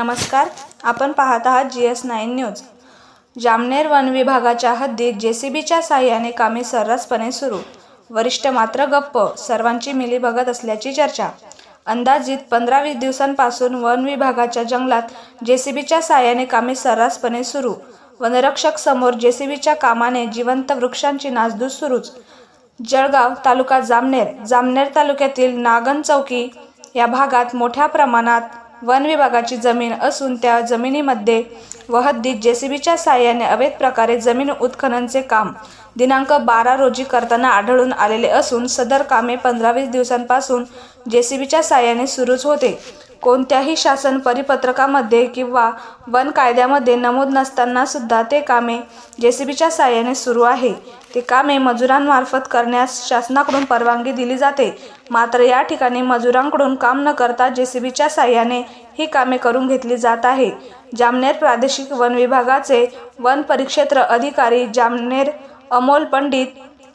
नमस्कार. आपण पाहत आहात G S nine news. Jamner one विभागाच्या हद्दीत जे सी बीच्या साह्याने कामे सर्रासपणे सुरू. वरिष्ठ मात्र गप्प सर्वांची मिलीभगत असल्याची चर्चा. अंदाजित पंधरा वीस दिवसांपासून वन विभागाच्या जंगलात जे सी बीच्या साह्याने कामे सर्रासपणे सुरू. वनरक्षक समोर जे सी बीच्या कामाने जिवंत वृक्षांची नासधूस सुरूच. जळगाव तालुका जामनेर जामनेर तालुक्यातील नागन चौकी या भागात मोठ्या प्रमाणात वन विभागाची जमीन असून त्या जमिनीमध्ये व हद्दीत जेसीबीच्या साह्याने अवैध प्रकारे जमीन उत्खननचे काम दिनांक बारा रोजी करताना आढळून आलेले असून सदर कामे पंधरा वीस दिवसांपासून जेसीबीच्या साह्याने सुरूच होते. कोणत्याही शासन परिपत्रकामध्ये किंवा वन कायद्यामध्ये नमूद नसताना सुद्धा ते कामे जेसीबीच्या साह्याने सुरू आहे. ते कामे मजुरांमार्फत करण्यास शासनाकडून परवानगी दिली जाते. मात्र या ठिकाणी मजुरांकडून काम न करता जेसीबीच्या साह्याने ही कामे करून घेतली जात आहे. जामनेर प्रादेशिक वन विभागाचे वन परिक्षेत्र अधिकारी जामनेर अमोल पंडित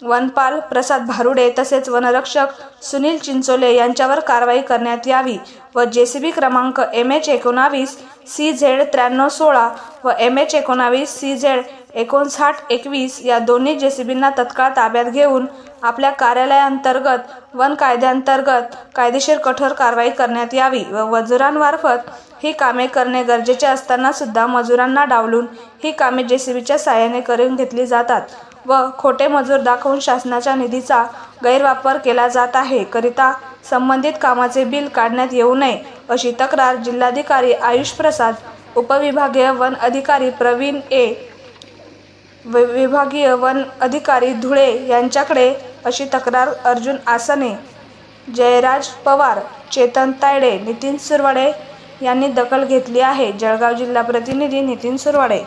वनपाल प्रसाद भारुडे तसेच वनरक्षक सुनील चिंचोले यांच्यावर कारवाई करण्यात यावी व जेसीबी क्रमांक एम एच एकोणावीस सी झेड त्र्याण्णव सोळा व एम एच एकोणावीस सी झेड एकोणसाठ एकवीस या दोन्ही जेसीबींना तत्काळ ताब्यात घेऊन आपल्या कार्यालयाअंतर्गत वन कायद्याअंतर्गत कायदेशीर कठोर कारवाई करण्यात यावी व मजुरांमार्फत ही कामे करणे गरजेचे असताना सुद्धा मजुरांना डावलून ही कामे जेसीबीच्या साहाय्याने करून घेतली जातात व खोटे मजूर दाखवून शासनाच्या निधीचा गैरवापर केला जात आहे. करिता संबंधित कामाचे बिल काढण्यात येऊ नये अशी तक्रार जिल्हाधिकारी आयुष प्रसाद उपविभागीय वन अधिकारी प्रवीण ए विभागीय वन अधिकारी धुळे यांच्याकडे अशी तक्रार अर्जुन आसने जयराज पवार चेतन तायडे नितीन सुरवाडे यांनी दखल घेतली आहे. जळगाव जिल्हा प्रतिनिधी नितीन सुरवाडे